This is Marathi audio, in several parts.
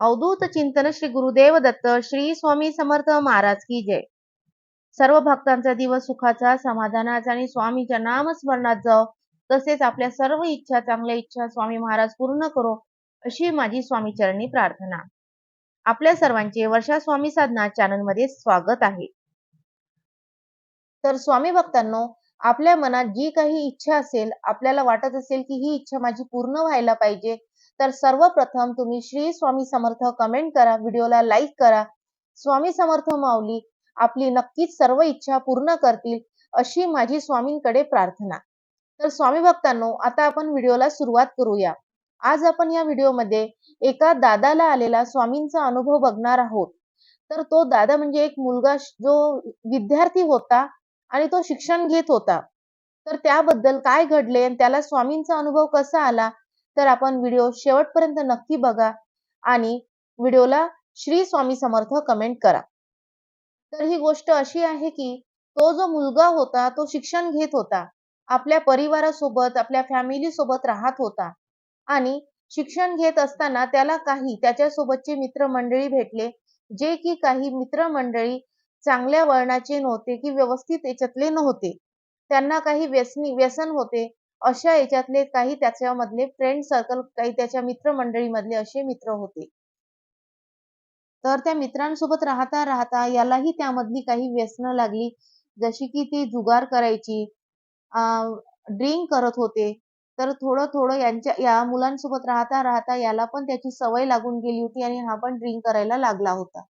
अवधूत चिंतन श्री गुरुदेव दत्त श्री स्वामी समर्थ महाराज की जय. सर्व भक्तांचा दिवस सुखाचा समाधानाचा आणि स्वामीच्या नामस्मरणात जाओ. तसेच आपल्या सर्व इच्छा चांगल्या इच्छा स्वामी महाराज पूर्ण करो अशी माझी स्वामी चरणी प्रार्थना. आपल्या सर्वांचे वर्षा स्वामी साधना चॅनलमध्ये स्वागत आहे. तर स्वामी भक्तांनो आपल्या मनात जी काही इच्छा असेल आपल्याला वाटत असेल की ही इच्छा माझी पूर्ण व्हायला पाहिजे तर सर्वप्रथम तुम्ही श्री स्वामी समर्थ कमेंट करा व्हिडिओला लाईक करा. स्वामी समर्थ माऊली आपली नक्कीच सर्व इच्छा पूर्ण करतील अशी माझी स्वामींकडे प्रार्थना. तर स्वामी भक्तांनो आता आपण व्हिडिओला सुरुवात करूया. आज आपण या व्हिडिओमध्ये एका दादाला आलेला स्वामींचा अनुभव बघणार आहोत. तर तो दादा म्हणजे एक मुलगा जो विद्यार्थी होता आणि तो शिक्षण घेत होता. तर त्याबद्दल काय घडले आणि त्याला स्वामींचा अनुभव कसा आला? तर आपण व्हिडिओ शेवटपर्यंत नक्की बघा आणि व्हिडिओला श्री स्वामी समर्थ कमेंट करा. तर ही गोष्ट अशी आहे की तो जो मुलगा होता तो शिक्षण घेत होता आपल्या परिवारासोबत आपल्या फॅमिली सोबत राहत होता आणि शिक्षण घेत असताना त्याला काही त्याच्यासोबतचे मित्रमंडळी भेटले जे की काही मित्रमंडळी चांगल्या वळणाचे नव्हते की व्यवस्थित याच्यातले नव्हते. त्यांना काही व्यसनी व्यसन होते. अशा याच्यातले काही त्याच्यामधले फ्रेंड सर्कल काही त्याच्या मित्रमंडळीमधले असे मित्र होते. तर त्या मित्रांसोबत राहता राहता यालाही त्यामधली काही व्यसन लागली. जशी की ती जुगार करायची ड्रिंक करत होते. तर थोडं थोडं यांच्या या मुलांसोबत राहता राहता याला पण त्याची सवय लागून गेली होती आणि हा पण ड्रिंक करायला लागला होता.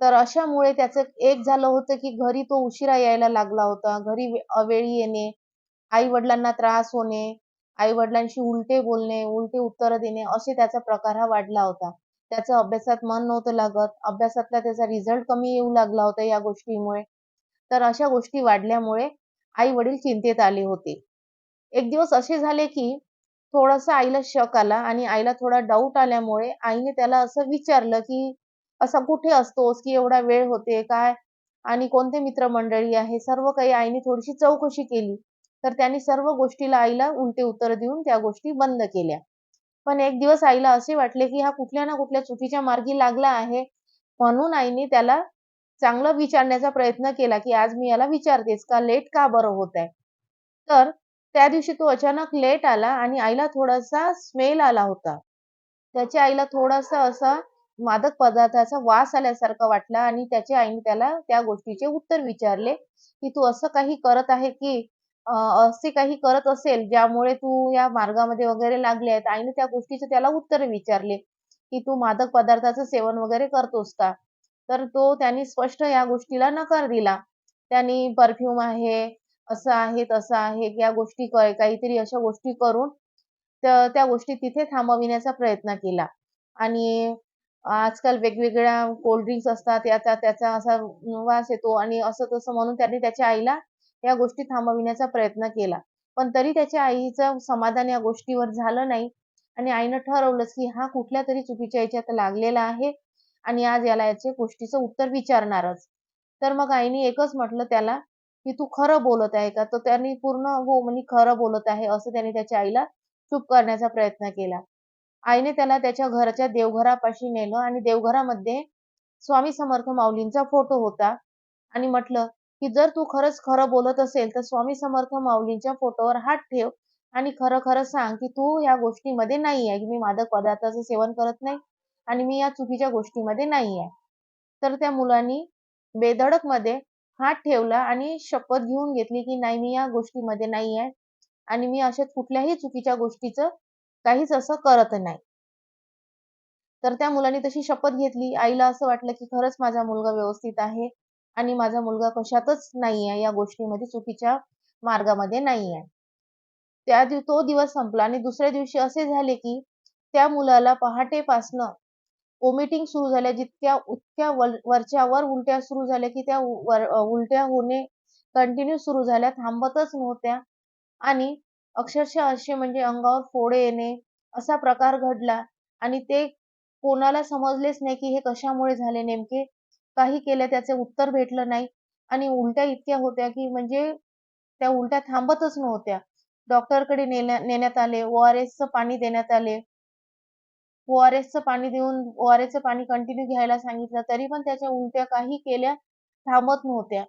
तर अशामुळे त्याचं एक झालं होतं की घरी तो उशिरा यायला लागला होता. घरी अवेळी येणे आई वडिलांना त्रास होणे आई वडिलांशी उलटे बोलणे उलटे उत्तर देणे असे त्याचा प्रकार हा वाढला होता. त्याचं अभ्यासात मन नव्हतं लागत अभ्यासातला त्याचा रिझल्ट कमी येऊ लागला होता या गोष्टीमुळे. तर अशा गोष्टी वाढल्यामुळे आई वडील चिंतेत आले होते. एक दिवस असे झाले की थोडासा आईला शक आला आणि आईला थोडा डाऊट आल्यामुळे आईने त्याला असं विचारलं की असा कुठे असतोस की एवढा वेळ होते काय? आणि कोणते मित्रमंडळी आहे? सर्व काही आईने थोडीशी चौकशी केली. तर त्यांनी सर्व गोष्टीला आईला उलटे उत्तर देऊन त्या गोष्टी बंद केल्या. पण एक दिवस आईला असे वाटले की हा कुठल्या ना कुठल्या चुकीच्या मार्गी लागला आहे म्हणून आईने त्याला चांगलं विचारण्याचा प्रयत्न केला की आज मी याला विचारतेस का लेट का बरं होत आहे तर त्या दिवशी तो अचानक लेट आला आणि आईला थोडासा स्मेल आला होता. त्याच्या आईला थोडासा असा मादक पदार्थाचा वास आल्यासारखा वाटला आणि त्याच्या आईने त्याला त्या गोष्टीचे उत्तर विचारले की तू असं काही करत आहे की असे काही करत असेल ज्यामुळे तू या मार्गामध्ये वगैरे लागले आहेत आईने त्या गोष्टीचे त्याला उत्तर विचारले की तू मादक पदार्थाचं सेवन वगैरे करतोस का? तर तो त्यांनी स्पष्ट या गोष्टीला नकार दिला. त्यांनी परफ्यूम आहे असं आहे तसं आहे या गोष्टी काहीतरी अशा गोष्टी करून त्या गोष्टी तिथे थांबविण्याचा प्रयत्न केला. आणि आजकाल वेगवेगळ्या कोल्ड्रिंक्स असतात याचा त्याचा असा वास येतो. आणि असं तसं म्हणून त्यांनी त्याच्या आईला या गोष्टी थांबविण्याचा प्रयत्न केला. पण तरी त्याच्या आईचं समाधान या गोष्टीवर झालं नाही. आणि आईनं ठरवलंच की हा कुठल्या तरी चुकीच्या याच्यात लागलेला आहे आणि आज याला याचे गोष्टीचं उत्तर विचारणारच. तर मग आईने एकच म्हटलं त्याला की तू खरं बोलत आहे का? तर त्यांनी पूर्ण हो म्हणजे खरं बोलत आहे असं त्याने त्याच्या आईला चूप करण्याचा प्रयत्न केला. आईने त्याला त्याच्या घराच्या देवघरापाशी नेलं आणि देवघरामध्ये स्वामी समर्थ माऊलींचा फोटो होता आणि म्हटलं की जर तू खरंच खरं बोलत असेल तर स्वामी समर्थ माऊलींच्या फोटोवर हात ठेव आणि खरं खरं सांग की तू या गोष्टीमध्ये नाही आहे की मी मादक पदार्थाचं सेवन करत नाही आणि मी या चुकीच्या गोष्टीमध्ये नाही आहे. तर त्या मुलांनी बेधडकमध्ये हात ठेवला आणि शपथ घेऊन घेतली की नाही मी या गोष्टीमध्ये नाही आहे आणि मी अशा कुठल्याही चुकीच्या गोष्टीचं काहीच असं करत नाही. तर त्या मुलांनी तशी शपथ घेतली. आईला असं वाटलं की खरंच माझा मुलगा व्यवस्थित आहे. आणि माझा मुलगा कशातच नाही आहे या गोष्टीमध्ये चुकीच्या मार्गामध्ये नाही आहे त्या तो दिवस संपला आणि दुसऱ्या दिवशी असे झाले की त्या मुलाला पहाटेपासनं ओमिटिंग सुरू झाल्या जितक्या उतक्या वरच्या वर उलट्या सुरू झाल्या की त्या उलट्या होणे कंटिन्यू सुरू झाल्या थांबतच नव्हत्या. आणि अक्षरशः असे म्हणजे अंगावर फोडे येणे असा प्रकार घडला. आणि ते कोणाला समजलेच नाही की हे कशामुळे झाले नेमके. काही केलं त्याचे उत्तर भेटलं नाही. आणि उलट्या इतक्या होत्या की म्हणजे त्या उलट्या थांबतच नव्हत्या. डॉक्टरकडे नेण्यात आले. ओ आर एसचं पाणी देण्यात आले. ओआरएसचं पाणी देऊन ओआरएसचं पाणी कंटिन्यू घ्यायला सांगितलं. तरी पण त्याच्या उलट्या काही केल्या थांबत नव्हत्या.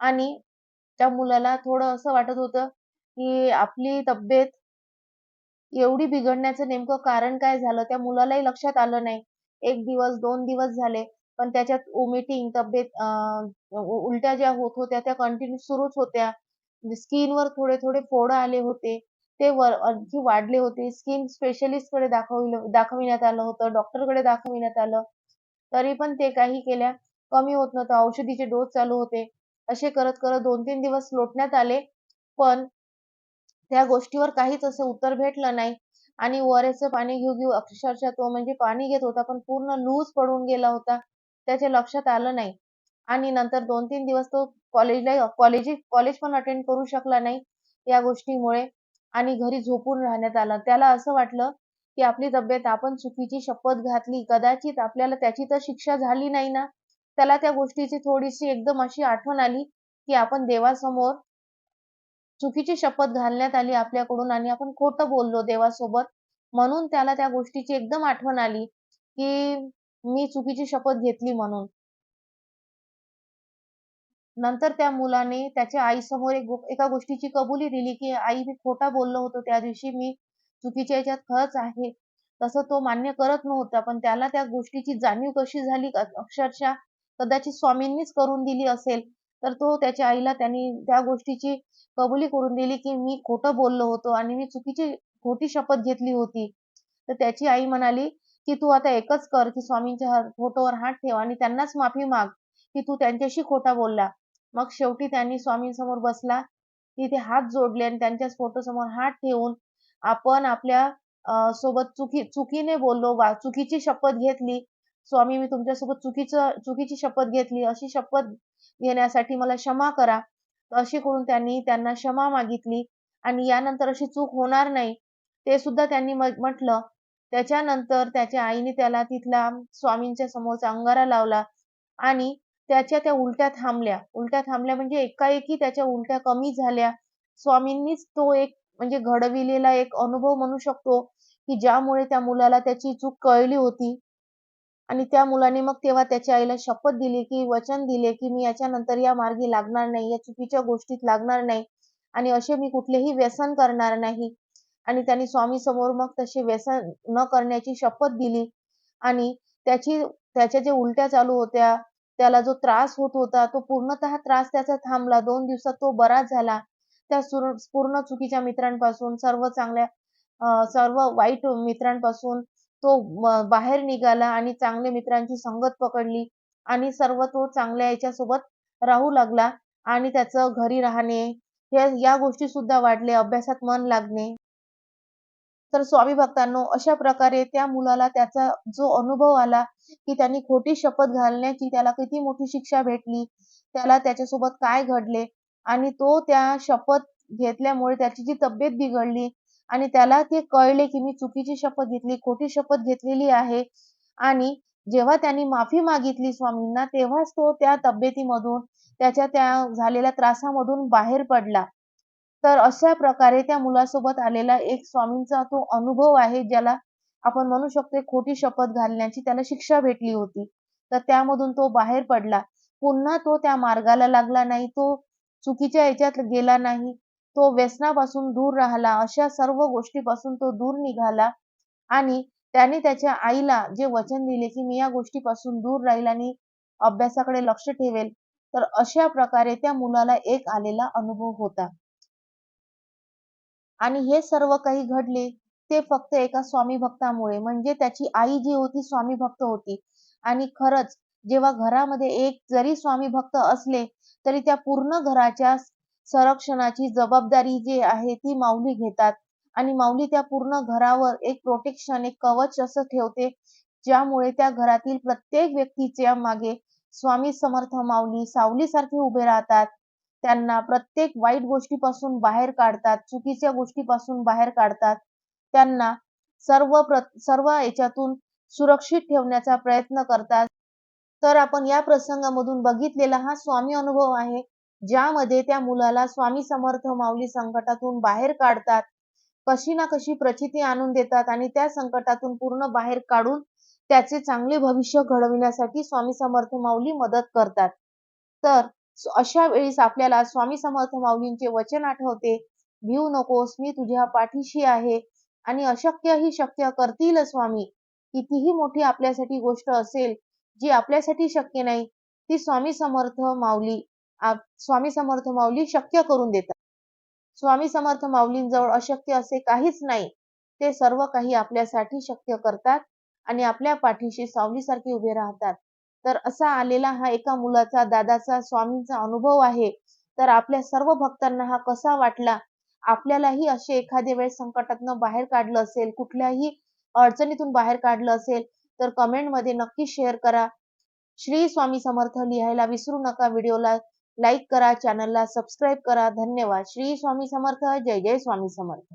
आणि त्या मुलाला थोडं असं वाटत होतं की आपली तब्येत एवढी बिघडण्याचं नेमकं कारण काय झालं? त्या मुलालाही लक्षात आलं नाही. एक दिवस दोन दिवस झाले. पण त्याच्यात वॉमिटिंग तब्येत उलट्या ज्या होत होत्या त्या कंटिन्यू सुरूच होत्या. स्किनवर थोडे थोडे फोड आले होते. ते वर आणखी वाढले होते. स्किन स्पेशलिस्टकडे दाखवलं दाखविण्यात आलं होतं. डॉक्टरकडे दाखविण्यात आलं. तरी पण ते काही केल्या. कमी होत नव्हतं. औषधीचे डोस चालू होते. असे करत करत दोन तीन दिवस लोटण्यात आले. पण त्या गोष्टीवर काहीच असं उत्तर भेटलं नाही. आणि ओआरएसचं पाणी घेऊ घेऊ अक्षरशः तो म्हणजे पाणी घेत होता. पण पूर्ण लूज पडून गेला होता. त्याच्या लक्षात आलं नाही. आणि नंतर दोन तीन दिवस तो कॉलेजला कॉलेज कॉलेज पण अटेंड करू शकला नाही या गोष्टीमुळे आणि घरी झोपून राहण्यात आलं. त्याला असं वाटलं की आपली तब्येत आपण चुकीची शपथ घातली. कदाचित आपल्याला त्याची तर शिक्षा झाली नाही ना. त्याला त्या गोष्टीची थोडीशी एकदम अशी आठवण आली की आपण देवासमोर चुकीची शपथ घालण्यात आली आपल्याकडून आणि आपण खोटं बोललो देवासोबत. म्हणून त्याला त्या गोष्टीची एकदम आठवण आली की मी चुकीची शपथ घेतली म्हणून. नंतर त्या मुलाने त्याच्या आईसमोर एक एका गोष्टीची कबुली दिली की आई मी खोटा बोललो होतो त्या दिवशी मी चुकीच्या याच्यात खरंच आहे. तसं तो मान्य करत नव्हता पण त्याला त्या गोष्टीची जाणीव कशी झाली अक्षरशः कदाचित स्वामींनीच करून दिली असेल तर तो त्याच्या आईला त्यांनी त्या गोष्टीची कबुली करून दिली की मी खोटं बोललो होतो आणि मी चुकीची खोटी शपथ घेतली होती. तर त्याची आई म्हणाली की तू आता एकच कर की स्वामींच्या फोटोवर हात ठेव आणि त्यांनाच माफी माग की तू त्यांच्याशी खोटा बोलला. मग शेवटी त्यांनी स्वामींसमोर बसला तिथे हात जोडले आणि त्यांच्याच फोटो समोर हात ठेवून आपण आपल्यासोबत चुकी चुकीने बोललो वा चुकीची शपथ घेतली. स्वामी मी तुमच्यासोबत चुकीचं चुकीची शपथ घेतली. अशी शपथ घेण्यासाठी मला क्षमा करा. अशी करून त्यांनी त्यांना क्षमा मागितली आणि यानंतर अशी चूक होणार नाही. ते सुद्धा त्यांनी म्हटलं त्याच्यानंतर त्याच्या आईने त्याला तिथला स्वामींच्या समोरचा अंगारा लावला आणि त्याच्या त्या उलट्या थांबल्या. उलट्या थांबल्या म्हणजे एकाएकी त्याच्या उलट्या कमी झाल्या. स्वामींनीच तो एक म्हणजे घडविलेला एक अनुभव म्हणू शकतो की ज्यामुळे त्या मुलाला त्याची चूक कळली होती. आणि त्या मुलाने मग तेव्हा त्याच्या आईला शपथ दिली की वचन दिले की मी याच्यानंतर या मार्गी लागणार नाही या चुकीच्या गोष्टीत लागणार नाही आणि असे मी कुठलेही व्यसन करणार नाही. आणि त्यांनी स्वामी समोर मग तसे व्यसन न करण्याची शपथ दिली. आणि त्याची त्याच्या जे उलट्या चालू होत्या त्याला जो त्रास होत होता तो पूर्णतः त्रास त्याचा थांबला. दोन दिवसात तो बरा झाला. त्या पूर्ण चुकीच्या मित्रांपासून सर्व चांगल्या सर्व वाईट मित्रांपासून तो बाहेर निघाला आणि चांगल्या मित्रांची संगत पकडली आणि सर्व तो चांगल्या याच्यासोबत राहू लागला आणि त्याचं घरी राहणे हे या गोष्टी सुद्धा वाढले. अभ्यासात मन लागणे. तर स्वामी भक्तांनो अशा प्रकारे त्या मुलाला त्याचा जो अनुभव आला की त्यांनी खोटी शपथ घालण्याची त्याला किती मोठी शिक्षा भेटली त्याला त्याच्यासोबत काय घडले आणि तो त्या शपथ घेतल्यामुळे त्याची जी तब्येत बिघडली आणि त्याला ते कळले की मी चुकीची शपथ घेतली खोटी शपथ घेतलेली आहे आणि जेव्हा त्यांनी माफी मागितली स्वामींना तेव्हाच तो त्या तब्येतीमधून त्याच्या त्या झालेल्या त्रासामधून बाहेर पडला. तर अशा प्रकारे त्या मुलासोबत आलेला एक स्वामींचा तो अनुभव आहे ज्याला आपण म्हणू शकतो खोटी शपथ घालण्याची त्याला शिक्षा भेटली होती. तर त्यामधून तो बाहेर पडला. पुन्हा तो त्या मार्गाला लागला नाही तो चुकीच्या याच्यात गेला नाही तो व्यसनापासून दूर राहिला अशा सर्व गोष्टीपासून तो दूर निघाला आणि त्याने त्याच्या आईला जे वचन दिले की मी या गोष्टीपासून दूर राहील आणि अभ्यासाकडे लक्ष ठेवेल तर अशा प्रकारे त्या मुलाला एक आलेला अनुभव होता. आणि हे सर्व काही घडले ते फक्त एका स्वामी भक्तामुळे. म्हणजे त्याची आई जी होती स्वामी भक्त होती. आणि खरंच जेव्हा घरामध्ये एक जरी स्वामी भक्त असले तरी त्या पूर्ण घराच्या संरक्षणाची जबाबदारी जी आहे ती माऊली घेतात. आणि माऊली त्या पूर्ण घरावर एक प्रोटेक्शन एक कवच असं ठेवते ज्यामुळे त्या घरातील प्रत्येक व्यक्तीच्या मागे स्वामी समर्थ माऊली सावलीसारखे उभे राहतात. त्यांना प्रत्येक वाईट गोष्टीपासून बाहेर काढतात चुकीच्या गोष्टीपासून बाहेर काढतात त्यांना सर्व प्र सर्व याच्यातून सुरक्षित ठेवण्याचा प्रयत्न करतात. तर आपण या प्रसंगामधून बघितलेला हा स्वामी अनुभव आहे ज्यामध्ये त्या मुलाला स्वामी समर्थ माऊली संकटातून बाहेर काढतात कशी ना कशी प्रचिती आणून देतात आणि त्या संकटातून पूर्ण बाहेर काढून त्याचे चांगले भविष्य घडविण्यासाठी स्वामी समर्थ माऊली मदत करतात. तर अशा वेळेस आपल्याला स्वामी समर्थ माऊलींचे वचन आठवते. भिऊ नकोस मी तुझ्या पाठीशी आहे. आणि अशक्य ही शक्य करतील स्वामी. कितीही मोठी आपल्यासाठी गोष्ट असेल जी आपल्यासाठी शक्य नाही ती स्वामी समर्थ माऊली आप- स्वामी समर्थ माऊली शक्य करून देतात. स्वामी समर्थ माऊलींजवळ अशक्य असे काहीच नाही. ते सर्व काही आपल्यासाठी शक्य करतात आणि आपल्या पाठीशी सावलीसारखे उभे राहतात. तर असा आलेला हा एका मुलाचा दादाचा स्वामींचा अनुभव आहे. तर आपल्या सर्व भक्तांना हा कसा वाटला? आपल्यालाही असे एखाद्या वेळेस संकटातनं बाहेर काढलं असेल कुठल्याही अडचणीतून बाहेर काढलं असेल तर कमेंटमध्ये नक्की शेअर करा. श्री स्वामी समर्थ लिहायला विसरू नका व्हिडिओला लाईक करा चॅनलला सबस्क्राईब करा. धन्यवाद. श्री स्वामी समर्थ. जय जय स्वामी समर्थ.